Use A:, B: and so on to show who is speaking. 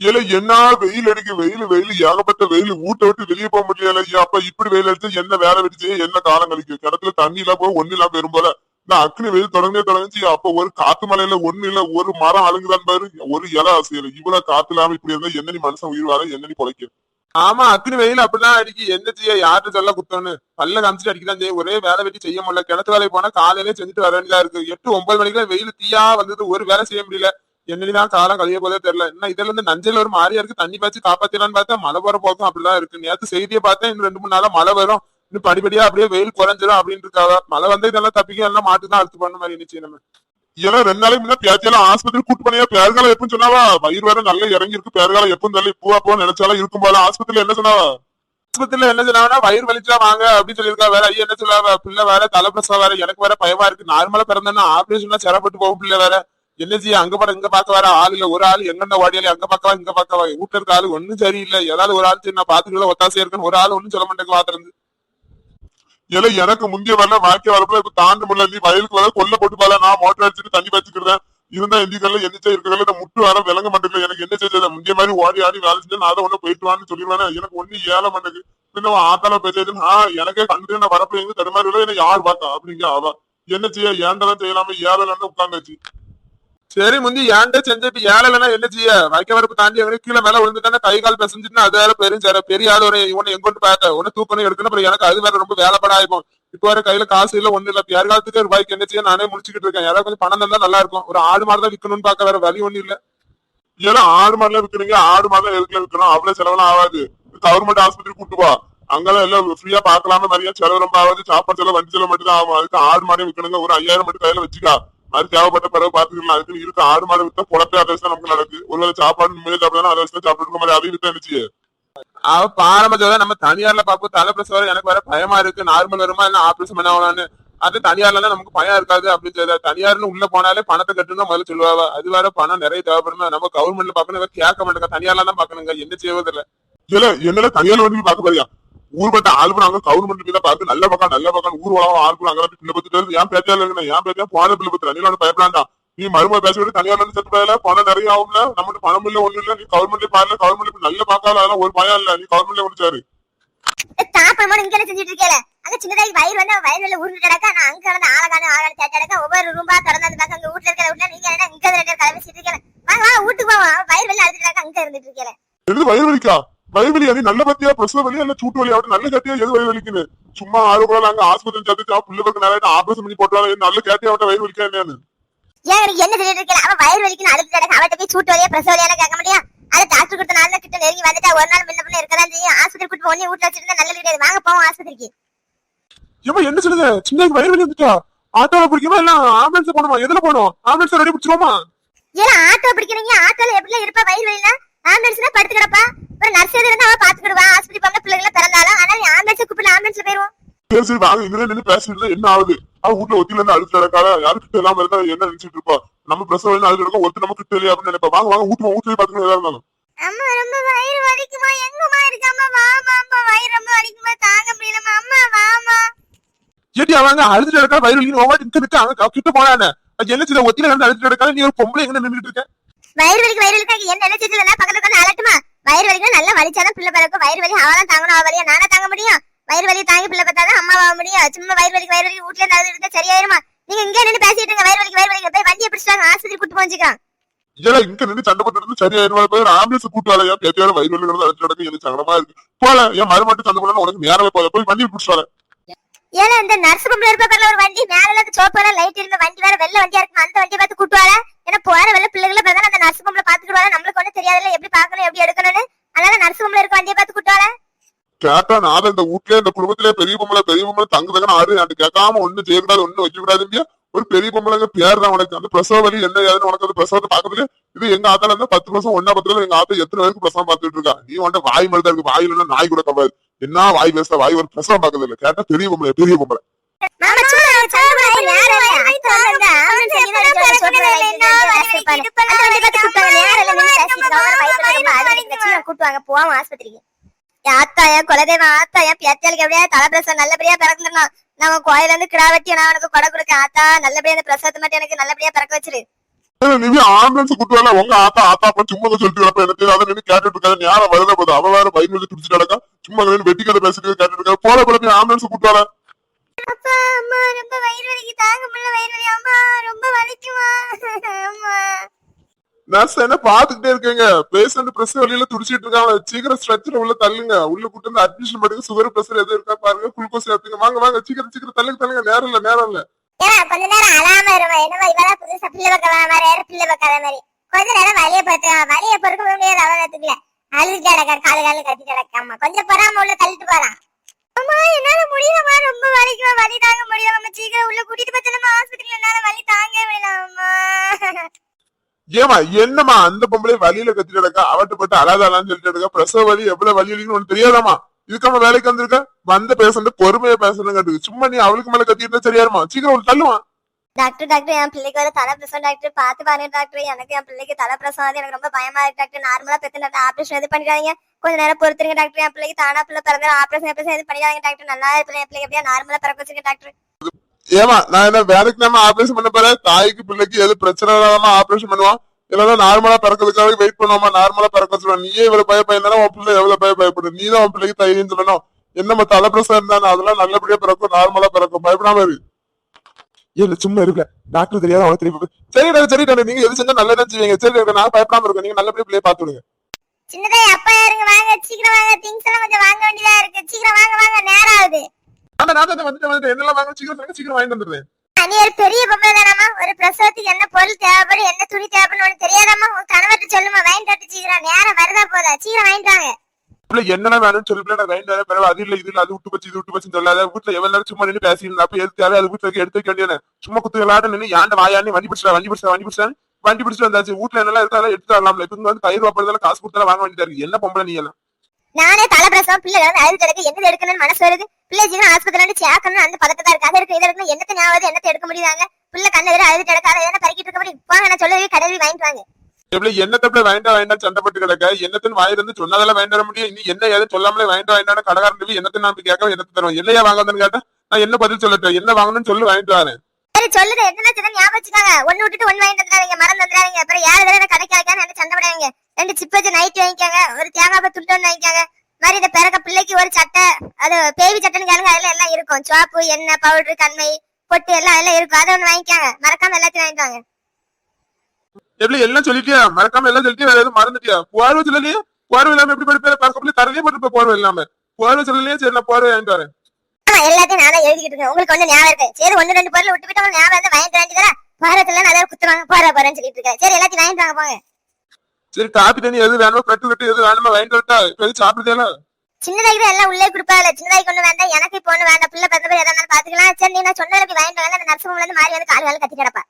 A: இல்ல என்ன வெயில் அடிக்கு வெயில் வெயில் ஏகப்பட்ட வெயில் ஊட்ட விட்டு வெளியே போக முடியல ஐயா, அப்ப இப்படி வெயில் அடிச்சு என்ன வேலை வெடிச்சு என்ன காலம் கழிக்கும்? கிணத்துல தண்ணி இல்லாம போக ஒண்ணு இல்லாம பெரும் போல. நான் அக்னி வெயில் தொடங்கினே தொடங்குச்சு அப்ப ஒரு காத்து மலையில ஒண்ணு இல்ல ஒரு மரம் அழுங்குதான் பாரு ஒரு இலை அசையல இவ்வளவு காத்து இல்லாம இப்படி இருந்தா என்ன நீ மனுஷன் உயிர் வாழ என்ன நீ பொழைக்க?
B: ஆமா அக்னி வெயில் அப்படிதான் அடிக்கி. என்ன செய்ய யார்கிட்ட சொல்ல குத்தோன்னு? பல்ல காமிச்சிட்டு அடிக்கதான் செய்ய. ஒரே வேலை வெட்டி செய்ய முடியல. கிணத்து வேலைக்கு போனா காலையிலே செஞ்சுட்டு வர வேண்டியதா இருக்கு. எட்டு ஒன்பது மணிக்கு வெயில் தீயா வந்தது. ஒரு வேலை செய்ய முடியல. என்னதான் காலம் கழிய போதே தெரியல. என்ன இதுல இருந்து நஞ்சல் ஒரு மாதிரியா இருக்கு தண்ணி பாய்ச்சி காப்பாத்திடலான்னு பார்த்தா மழை வர போதும் அப்படிதான் இருக்கு. நேத்து செய்தியை பார்த்தேன் இன்னும் ரெண்டு மூணு நாளா மழை வரும். இன்னும் படிப்படியா அப்படியே வெயில் குறைஞ்சிரும் அப்படின்னு இருக்காவ மழை வந்து இதெல்லாம் தப்பிக்க எல்லாம் மாட்டு தான் அழுத்து பண்ண மாதிரி இருந்துச்சு நம்ம.
A: ஏன்னா ரெண்டு நாளைக்கு முன்னாடி பேத்தியெல்லாம் ஆஸ்பத்திரி கூட்டு பண்ணியா பேர்காலம் எப்பன்னு சொன்னாவா? வயிறு வேற நல்லா இறங்கி இருக்கு பேர்காலம் எப்பவும் தள்ளி பூவா போன்னு நினைச்சாலும் இருக்கும் போல. ஆஸ்பத்திரியில என்ன சொன்னாவா?
B: ஆஸ்பத்திரியில என்ன சொன்னாங்கன்னா வயிறு வலிச்சா வாங்க அப்படின்னு சொல்லியிருக்கா வேற. ஐயா என்ன சொல்லுவாங்க பிள்ளை வேற தலைப்பிரசா வேற எனக்கு வேற பயமா இருக்கு. நார்மலா பிறந்தேன்னா ஆபரேஷன்லாம் சிறப்பட்டு போகும் பிள்ளை வேற. என்ன செய்ய? அங்க பாரு இங்க பார்க்க வர ஆள் இல்ல ஒரு ஆள். எங்க ஓடியாலே அங்க பார்க்கவா இங்க பார்க்கவா வீட்டுல இருக்க ஆளு ஒண்ணும் சரியில்லை. ஏதாவது ஒரு ஆள் நான் பாத்துக்கலாம் ஒத்தாசையா இருக்குன்னு ஒரு ஆள் ஒண்ணும் சொல்ல மாட்டேங்க பாத்துருந்து
A: இல்ல எனக்கு முந்தைய வரல வாழ்க்கை வரப்புல இப்ப தாண்ட முடியல. நீ வயலுக்கு வர கொல்ல போட்டு பால நான் மோட்டர் அடிச்சுட்டு தண்ணி பாய்ச்சிக்கிறேன் இருந்தா எந்திக்கல எந்திரிச்சா இருக்கிறதுல இந்த முட்டு வர விளங்க மாட்டேங்குது. எனக்கு என்ன செய்யறது முந்தைய மாதிரி ஓடி ஆடி வேலை செஞ்சு நான் அதை ஒண்ணு போயிட்டு வான்னு சொல்லிடுவேன். எனக்கு ஒண்ணு ஏழ மாட்டேங்குது. பின்ன ஆத்தால பேசுறது எனக்கே கண்டு நான் வரப்ப எங்க தடுமாறி விட. என்ன யார் பார்த்தா? அப்படிங்க அவ. என்ன செய்ய? ஏண்டதான் செய்யலாம ஏழை உட்காந்துச்சு
B: சரி முந்தி ஏன்டா செஞ்சுட்டு ஏழலைன்னா என்ன செய்ய? வைக்க வரப்பு தாண்டி எங்க கீழே மேல விழுந்துட்டானே கை கால் பிசைஞ்சுட்டு அது வேற பெரிய சார் பெரிய ஆள் ஒரு இவனை எங்கொண்டு பார்த்த? உன்னை தூக்கணும் எடுக்கணும் அப்புறம் எனக்கு அது வேற ரொம்ப வேலைப்பட ஆயிப்போம் இப்ப வர கையில காசு இல்ல ஒண்ணு இல்ல. யார் காலத்துக்கு ரூபாய்க்கு என்ன செய்ய? நானே முடிச்சுக்கிட்டு இருக்கேன். யாராவது கொஞ்சம் பணம் தந்தா நல்லா இருக்கும். ஒரு ஆடு மாடு தான் விற்கணும்னு பார்க்க வேற வழி ஒண்ணு இல்ல.
A: ஏன்னா ஆடு மாதிரிலாம் விற்கிறீங்க ஆடு மாடுலாம் எதுக்குல விற்கணும் அவ்வளவு செலவெல்லாம் ஆகாது. கவர்மெண்ட் ஆஸ்பத்திரி கூட்டு வா அங்கெல்லாம் எல்லாம் ஃப்ரீயா பாக்கலாம நிறைய செலவு ரொம்ப ஆகாது. சாப்பாடு செலவு வண்டி செலவு மட்டும் தான் ஆகும். அதுக்கு ஆடு மாதிரி விற்கணுங்க ஒரு ஐயாயிரம் மட்டும் கையில வச்சுக்கா. அது தேவைப்பட்ட பிறகு பாத்துக்கலாம் அதுக்கு இருக்கு ஆடு மாடு வித்தா பொழப்பே அதை தான் நமக்கு நடக்கு. ஒருவேளை சாப்பாடு நிம்மதியா சாப்பிடணும் அதை வச்சு சாப்பிட்டு இருக்க மாதிரி அதையும் வித்தா இருந்துச்சு
B: அவ பாரம்பரிய நம்ம தனியார்ல பாப்போம் தலைப்பிரசவம் எனக்கு வேற பயமா இருக்கு. நார்மல் வருமா? இல்ல ஆபரேஷன் பண்ண ஆகலாம்னு அது தனியார்ல நமக்கு பயம் இருக்காது அப்படின்னு சொல்லி தனியார்னு உள்ள போனாலே பணத்தை தான் முதல்ல சொல்லுவாங்க அது வேற பணம் நிறைய தேவைப்படும் நம்ம கவர்மெண்ட்ல பாக்கணும் கேட்க மாட்டேங்க. தனியார்ல தான் பாக்கணுங்க என்ன செய்வதில்ல
A: இல்ல என்னல தனியார் வந்து பாக்க பாரியா ஊர்பட்ட ஆள்பு நாங்க கவர்மெண்ட் மீத பார்த்து நல்ல பக்கம் நல்ல பக்கம் ஊர் உலகம் ஆள்பு அங்க பிள்ளை பத்துட்டு ஏன் பேத்தியா இல்லைங்க. ஏன் பேத்தியா போன பிள்ளை பத்து நீல வந்து பயப்படாண்டா நீ மருமக பேச விட்டு தனியார் வந்து செத்து போயல பணம் நிறைய ஆகும்ல. நம்மகிட்ட பணம் இல்ல ஒண்ணு இல்ல. நீ கவர்மெண்ட்ல பாருல. கவர்மெண்ட் நல்ல பார்க்காத அதெல்லாம் ஒரு பயம் இல்ல. நீ கவர்மெண்ட்ல முடிச்சாரு.
C: தாப்பமா இங்க செஞ்சுட்டு இருக்கேல அங்க சின்னதாகி வயிறு வந்து வயல்ல உருண்டு கிடக்கா நான் அங்க வந்து ஆளகான தேட்டடக்கா ஒவ்வொரு ரூம்பா திறந்து அந்த பக்கம் அங்க வீட்டுல இருக்கிற வீட்டுல நீங்க என்ன இங்க ரெண்டு கலவை இருக்கேன் வாங்க வா வீட்டுக்கு போவா வயிறு வெளில அழுது கிடக்கா அங்க இருந்துட்டு இருக்கேன்
A: எது வயிறு வலிக்கா? வயிறு வலி அது நல்ல பத்தியா பிரசவ வலியா இல்ல சூட்டு வலியா அப்படி நல்ல கத்தியா எது வயிறு வலிக்குன்னு? சும்மா ஆரோக்கியம் அங்க ஆஸ்பத்திரி சேர்த்து பிள்ளைகளுக்கு நிறைய ஆபரேஷன் பண்ணி போட்டாலும் நல்ல கேட்டியா அவட்ட வயிறு வலிக்கா என்னன்னு
C: ஏன் என்ன சொல்லிட்டு இருக்கேன் அவன் வயிறு வலிக்குன்னு அழுது கிடக்கா அவட்ட போய் சூட்டு வலியா பிரசவ வலியா கேட்க முடியும் அது டாக்டர் கொடுத்த நாள் கிட்ட நெருங்கி வந்துட்டா. ஒரு நாள் முன்ன பின்ன இருக்கதான் செய்யும். ஆஸ்பத்திரி கூட்டு ஒன்னே வீட்டுல வச்சிருந்தா நல்ல கிடையாது வாங்க போவோம் ஆஸ்பத்திரிக்கு.
B: ஏமா என்ன சொல்லுது? சின்ன வயிறு வலி வந்துட்டா? ஆட்டோல பிடிக்குமா இல்ல ஆம்புலன்ஸ் போகணுமா? எதுல போகணும்? ஆம்புலன்ஸ் ரெடி பிடிச்சிருவோமா?
C: ஏன்னா ஆட்டோ பிடிக்கிறீங்க ஆட்டோல எப்படி இருப்பா? வயிறு வலினா ஆம்புலன்ஸ்னா படுத்து கிடப்பா ஒரு நர்ஸ் எது இருந்தா அவ பாத்துக்கிடுவா. ஆஸ்பத்திரி போன பிள்ளைங்கள பிறந்தாலும். ஆனா ஆம்புலன்ஸ் கூப்பிடல ஆம்புலன்ஸ்ல போயிருவோம்.
A: சரி சரி வாங்க. இங்க நின்று பேசிட்டு என்ன ஆகுது? அவ வீட்டுல ஒத்தில இருந்து அழுத்து கிடக்காத யாரு கிட்ட இல்லாம இருந்தா என்ன நினைச்சிட்டு இருப்பா? நம்ம பிரசவ வலி அழுது ஒருத்தர் நம்ம கிட்ட இல்லையா அப்படின்னு நினைப்பா. வாங்க வாங்க. வீட்டு வீட்டுல பாத்துக்கணும் இருந்தாலும்.
C: அம்மா ரொம்ப வயிறு வலிக்குமா? எங்கம்மா இருக்காமா வாமா அம்மா. வயிறு ரொம்ப வலிக்குமா? தாங்க முடியலமா அம்மா. வாமா
B: ஏடி அவங்க அழுதுட்டு இருக்கா வயிறு வலி ஒவ்வொரு நிக்க நிக்க அவங்க கிட்ட போனானே அது என்ன செய்ய ஒத்தில இருந்து அழுதுட்டு இருக்கா நீ ஒரு பொம்பளை எங்க நின்றுட்டு இருக்க?
C: வயிறு வலிக்கு வயிறு வலிக்காக என்ன என்ன இல்ல பக்கத்துல உட்காந்து அலட்டுமா? வயிறு வலிக்கு நல்லா வலிச்சாதான் பிள்ளை பிறக்கும். வயிறு வலி அவதான் தாங்கணும் அவ வலியா? நானே தாங்க முடியும். வயிறு வலி தாங்கி பிள்ளை பார்த்தாதான் அம்மா ஆக முடியும். சும்மா வயிறு வலிக்கு வயிறு வலிக்கு வீட்டுல இருந்து இருந்தா சரியாயிருமா? நீங்க இங்கே நின்று பேசிட்டு இருங்க. வயிறு வலிக்கு வயிறு வலிக்கு. போய் வண்டியை பிடிச்சிட்டாங்க ஆஸ்பத்திரி கூட்டு போஞ்சுக்கலாம்
A: ஏன்னா இங்க நின்று சண்டை போட்டு இருந்து சரியாயிருவா போய் ஆம்புலன்ஸ் கூட்டு வரையா பேத்தியார வயிறு வலி கிடந்து அழுத்து கிடக்கு எனக்கு சங்கடமா இருக்கு. போல என் மறுமட்டும் சண்டை போடணும் உனக்கு நேரமே போல போய் வண்டியை பிடிச்சிட்டு
C: ஏன்னா இந்த நர்ஸ் பொம்பளை இருக்க பக்கத்துல ஒரு வண்டி மேல இருந்து லைட் இருந்த வண்டி வேற வெள்ள வண்டியா இருக்கு அந்த வண்டியை பார்த்து கூட்டுவாள. ஏன்னா போற வெள்ள பிள்ளைகளை பார்த்தா அந்த நர்ஸ் பொம்பளை பாத்துக்கிடுவாங்க நம்மளுக்கு ஒண்ணு தெரியாதுல்ல எப்படி பாக்கணும் எப்படி எடுக்கணும்னு. அதனால நர்ஸ் பொம்பளை இருக்க வண்டியை பார்த்து கூட்டுவாள.
A: கேட்டா நான் இந்த வீட்ல இந்த குடும்பத்திலே பெரிய பொம்பளை பெரிய பொம்பளை தங்கு தங்கன்னு ஆறு அது கேட்காம ஒண்ணு செய்யக்கூடாது ஒண்ணு வைக்க கூடாது ஒரு பெரிய பொம்பளைங்க பேர் தான் உனக்கு. அந்த பிரசவ வலி என்ன ஏதுன்னு உனக்கு அந்த பிரசவத்தை பாக்குறதுல இது எங்க ஆத்தால இருந்தா பத்து வருஷம் ஒன்னா பத்து எங்க ஆத்தா எத்தனை பேருக்கு பிரசவம் பார்த்துட்டு இருக்கா? நீ உன்ட்ட வாய் மருந்தா இருக்கு வாயில நாய் கூட கவாது என்ன வாய் பேசுற வாய் ஒரு பிரசவம் பாக்குறது இல்ல கேட்டா பெரிய பொம்பளை பெரிய பொம்பளை.
C: அந்த. அந்த கூட்டுவாங்க போவோம் ஆஸ்பத்திரிக்கு. என் ஆத்தா என் குலதெய்வம் ஆத்தா என் பேத்தியாளுக்கு எப்படியா தலைப்பிரசவம் நல்லபடியா பிறந்துடணும் நம்ம கோயில இருந்து கிடா வெட்டி நான் உனக்கு கொடை கொடுக்க ஆத்தா நல்லபடியா இந்த பிரசவத்தை மட்டும் எனக்கு நல்லபடியா பிறக்க வச்சிரு.
D: நீ ஆம்புலன்ஸ் கூட்டு வரல உங்க ஆத்தா ஆத்தா அப்பா சும்மா சொல்லிட்டு வரப்ப எனக்கு அதை நின்று கேட்டுட்டு இருக்காது யாரும் வருதா போதும் அவ வேற வயிறு வச்சு நடக்கா சும்மா வெட்டி கதை பேசிட்டு கேட்டுட்டு இருக்கா. போல போல போய் ஆம்புலன்ஸ்
C: அப்பா அம்மா ரொம்ப வயிறு வலிக்கு. தாங்க முடியல வயிறு வலி. அம்மா ரொம்ப வலிக்குமா? அம்மா.
A: நர்ஸ் என்ன பாத்துக்கிட்டே இருக்கீங்க. பேஷண்ட் பிரஸ் வழியில துடிச்சிட்டு இருக்காங்க. சீக்கிரம் ஸ்ட்ரெச்சர் உள்ள தள்ளுங்க. உள்ள கூட்டு வந்து அட்மிஷன் பண்ணுங்க சுகர் பிரஷர் எதுவும் இருக்கா பாருங்க. குளுக்கோஸ் ஏத்துங்க வாங்க வாங்க. சீக்கிரம் சீக்கிரம் தள்ளுங்க தள்ளுங்க. நேரம் இல்ல நேரம் இல்ல.
C: கொஞ்ச நேரம் அழாம இருமா? என்னமா இவதான் புதுசா பிள்ளை பக்கம் வர மாதிரி யாரும் பிள்ளை பக்காத மாதிரி. கொஞ்ச நேரம் வலிய பார்த்து வலிய பொறுக்க முடியாது அவனத்துக்குல அழுது கிடக்கா காலு காலு கத்திட்டு கிடக்காமா கொஞ்சம் பொறாம உள்ள தள்ளிட்டு போறான். அம்மா என்னால முடியலமா ரொம்ப வலிக்குமா வலி தாங்க முடியல. சீக்கிரம் உள்ள கூட்டிட்டு போச்சு நம்ம ஆஸ்பத்திரியில என்னால வலி தாங்க முடியல
A: ஏமா என்னமா அந்த பொம்பளை வலியில கத்திட்டு கிடக்கா? அவட்ட போட்டு அழாதாளான்னு சொல்லிட்டு இருக்க. பிரசவ வலி எவ்வளவு வலி இருக்குன்னு தெரியாதாமா இதுக்காம வேலைக்கு வந்திருக்க? வந்த பேசுறது பொறுமையா பேசணும் கேட்டு சும்மா நீ அவளுக்கு மேல கத்திட்டு சரியாருமா? சீக்கிரம் உள்ள தள்ளுவான்.
C: டாக்டர் டாக்டர் என் பிள்ளைக்கு வர தலை பிரசவம் டாக்டர் பார்த்து பாருங்க டாக்டர் எனக்கு என் பிள்ளைக்கு தலை பிரசவம் எனக்கு ரொம்ப பயமா இருக்கு டாக்டர் நார்மலா பெத்து டாக்டர் ஆபரேஷன் எது பண்ணிடாதீங்க. கொஞ்ச நேரம் பொறுத்துருங்க டாக்டர் என் பிள்ளைக்கு தானா பிள்ளை பிறந்த ஆபரேஷன் ஆபரேஷன் எது பண்ணிடாதீங்க டாக்டர் நல்லா இருக்கு என் பிள்ளைக்கு எப்படியா நார்மலா பிறக்க வச்சிருக்க டாக்டர்
A: ஏமா நான் என்ன வேலைக்கு நம்ம ஆபரேஷன் பண்ண போறேன்? தாய்க்கு பிள்ளைக்கு எது பிரச்சனை இல்லாம ஆபரேஷன் பண்ணுவான் இல்லைன்னா நார்மலா பிறக்கிறதுக்காக வெயிட் பண்ணுவோமா? நார்மலா பிறக்க வச்சிருவான் நீயே இவ்வளவு பய பயந்தாலும் உன் பிள்ளை எவ்வளவு பய பயப்படு நீ தான் உன் பிள்ளைக்கு தைரியம் சொல்லணும். தலை தலைப்பிரசம் இருந்தாலும் அதெல்லாம் நல்லபடியா பிறக்கும். நார்மலா பிறக்கும். பயப்படாம இருக்கு இல்ல சும்மா இருக்கல டாக்டர் தெரியாத அவனுக்கு தெரியும் சரி டாக்டர் சரி டாக்டர் நீங்க எது செஞ்சா நல்லதான் செய்வீங்க சரி டாக்டர் நான் பயப்படாம இருக்கேன். நீங்க நல்லபடியா பிள்ளைய பாத்து விடுங்க
C: சின்னதா அப்பா யாருங்க வாங்க சீக்கிரம் வாங்க. திங்ஸ் எல்லாம் கொஞ்சம் வாங்க வேண்டியதா இருக்கு. சீக்கிரம் வாங்க வாங்க நேரம் ஆகுது.
A: ஆனா நான் தான் வந்துட்டு வந்துட்டு என்னெல்லாம் வாங்க சீக்கிரம் சீக்கிரம் வாங்கிட்டு வந்துடுறேன்.
C: நீ ஒரு பெரிய பொம்பளை தானம்மா ஒரு பிரசவத்துக்கு என்ன பொருள் தேவைப்படும் என்ன துணி தேவைப்படும் உனக்கு தெரியாதாம்மா. உன் கணவர்கிட்ட சொல்லுமா வாங்கிட்டு சீக்கிரம். நேரம் வருதா போதா? சீக்கிரம் வாங்கிட்டு வாங்க.
A: இல்ல என்னென்ன வேணும்னு சொல்லி நான் வேண்டாம் வேண்டாம் பிறகு அது இல்ல இது இல்ல அது விட்டு போச்சு இது விட்டு போச்சுன்னு சொல்லாத. வீட்டுல எவ்வளவு நேரம் சும்மா நின்று பேசியிருந்தா அப்ப எது தேவை அது வீட்டுல எடுத்து வைக்க வேண்டியது சும்மா குத்து விளையாட நின்று யாண்ட வாயாண்டி வண்டி பிடிச்சா வண்டி பிடிச்சா வண்டி பிடிச்சா வண்டி பிடிச்சிட்டு வந்தாச்சு. வீட்டுல என்னெல்லாம் இருக்காலும் எடுத்து வரலாம்ல. இப்ப வந்து கயிறு வாப்படுறதுல காசு கொடுத்தாலும் வாங்க வேண்டியதா இருக்கு. என்ன பொம்பளை நீ எல்லாம்?
C: நானே தலை பிரசவம் பிள்ளை வந்து அழுது கிடக்கு. எங்க எடுக்கணும்னு மனசு வருது. பிள்ளை ஜீவன் ஆஸ்பத்திரி இருந்து சேர்க்கணும் அந்த பதட்டத்தா இருக்கு. அதை இருக்கு இது இருக்கு என்னத்தை ஞாபகம் என்னத்தை எடுக்க முடியுதாங்க பிள்ளை கண்ணு எதிர அழுது கிடக்காத ஏன்னா என்ன பறிக்கிட்டு இருக்க முடியும்? வாங்க நான் சொல்லவே கடையில் வாங்கிட்டு வாங்க.
A: எப்படி என்னத்தப்பல வேண்டாம் வேண்டாம் சண்டை போட்டு கிடக்க? என்னத்தின் வாயில இருந்து சொன்னதெல்லாம் வேண்டாம் முடியும். இனி என்ன ஏதும் சொல்லாமலே வேண்டாம் வேண்டாம் கடைக்காரன் என்னத்தை நான் கேட்க என்னத்தை தருவோம் என்னையா வாங்க கேட்டா நான் என்ன பதில் சொல்லட்டேன் என்ன வாங்கணும்னு சொல்லி வாங்கிட்டு வரேன்
C: சரி சொல்லுங்க என்ன சிதம் ஞாபகம் வச்சுக்காங்க. ஒன்னு விட்டுட்டு ஒன்னு வாங்கிட்டு வந்துடாதீங்க. மறந்து வந்துடாதீங்க. அப்புறம் யாரு வேற கடைக்கு அழைக்காம என்ன சண்டை போடாதீங்க. ரெண்டு சிப் வச்சு நைட் வாங்கிக்காங்க. ஒரு தேங்காய் பூ துண்டு வாங்கிக்காங்க. மாதிரி இந்த பிறக்க பிள்ளைக்கு ஒரு சட்டை அது பேபி சட்டைன்னு கேளுங்க. அதுல எல்லாம் இருக்கும். சோப்பு எண்ணெய் பவுடர் கண்மை பொட்டு எல்லாம் எல்லாம் இருக்கும். அதை ஒண்ணு வாங்கிக்காங்க. மறக்காம எல்லாத்தையும் வாங்கிட்டு வாங்க.
A: எப்படி எல்லாம் சொல்லிட்டியா? மறக்காம எல்லாம் சொல்லிட்டியா? வேற எதுவும் மறந்துட்டியா? போர்வை சொல்லலையே. போர்வை இல்லாம எப்படி படிப்பேன்? பக்கத்துல தரவே போட்டு போர்வை இல்லாம. போர்வை சொல்லலையே. சரி நான் போர்வை வாங்கிட்டு வரேன்.
C: எல்லாத்தையும் நான் எழுதிக்கிட்டு இருக்கேன். உங்களுக்கு கொஞ்சம் ஞாபகம் இருக்கு? சரி ஒண்ணு ரெண்டு பொருள் விட்டு உங்களுக்கு ஞாபகம் இருந்தா வாங்கிட்டு வேண்டியதா பாரத்துல நிறைய குத்துவாங்க போற போறேன்னு சொல்லிட்டு இருக்கேன். சரி எல்லாத்தையும் வாங்கிட்டு வாங்க போங்க.
A: சரி காப்பி தண்ணி எது வேணுமோ கட்டு கட்டு எது வேணுமோ வாங்கிட்டு வரட்டா எது சாப்பிடுதேல
C: சின்னதாய்க்கு தான் எல்லாம் உள்ளே கொடுப்பாங்க சின்னதாய்க்கு ஒண்ணு வேண்டாம். எனக்கு இப்போ ஒண்ணு வேண்டாம். பிள்ளை பிறந்த போய் எதா இருந்தாலும் பாத்துக்கலாம் சரி நீ நான் சொன்ன வாங்கிட்டு வாங்க. நர்ஸ் இருந்து மாறி வந்து கால் வேலை கத்தி கிடப்பா.